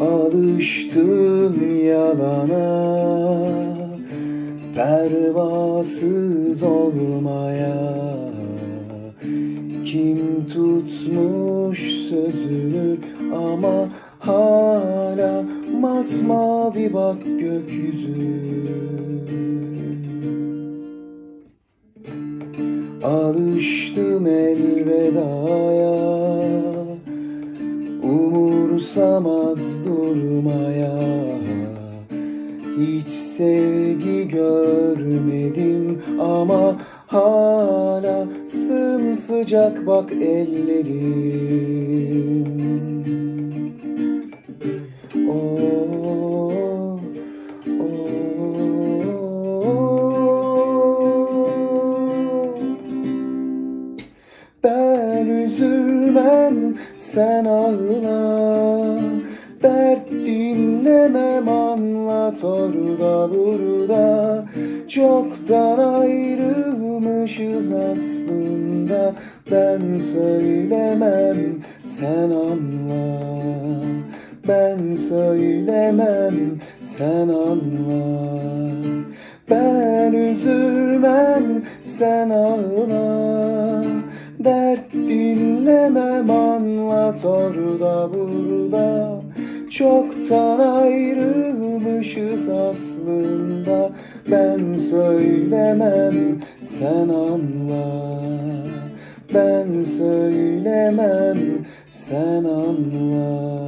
Alıştım yalana Pervasız olmaya. Kim tutmuş sözünü ama hala masmavi bak gökyüzü. Alıştım elvedaya Umursamaz durmaya Hiç sevgi görmedim ama hala sımsıcak bak ellerim. Ben üzülmem sen ağla Dert dinlemem anlat orada burada. Çoktan ayrılmışız aslında. Ben söylemem sen anla. Ben söylemem sen anla. Ben üzülmem sen ağla. Dert dinlemem anlat orada burada Çoktan ayrılmışız aslında. Ben söylemem sen anla. Ben söylemem sen anla